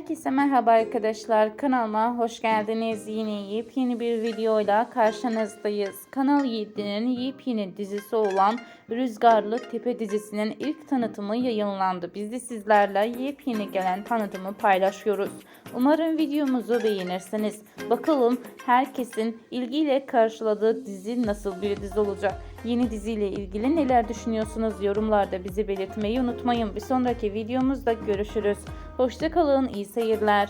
Herkese merhaba arkadaşlar. Kanalıma hoş geldiniz. Yine yepyeni bir videoyla karşınızdayız. Kanal 7'nin yepyeni dizisi olan Rüzgarlı Tepe dizisinin ilk tanıtımı yayınlandı. Biz de sizlerle yepyeni gelen tanıtımı paylaşıyoruz. Umarım videomuzu beğenirsiniz. Bakalım herkesin ilgiyle karşıladığı dizi nasıl bir dizi olacak? Yeni diziyle ilgili neler düşünüyorsunuz? Yorumlarda bizi belirtmeyi unutmayın. Bir sonraki videomuzda görüşürüz. Hoşçakalın, iyi seyirler.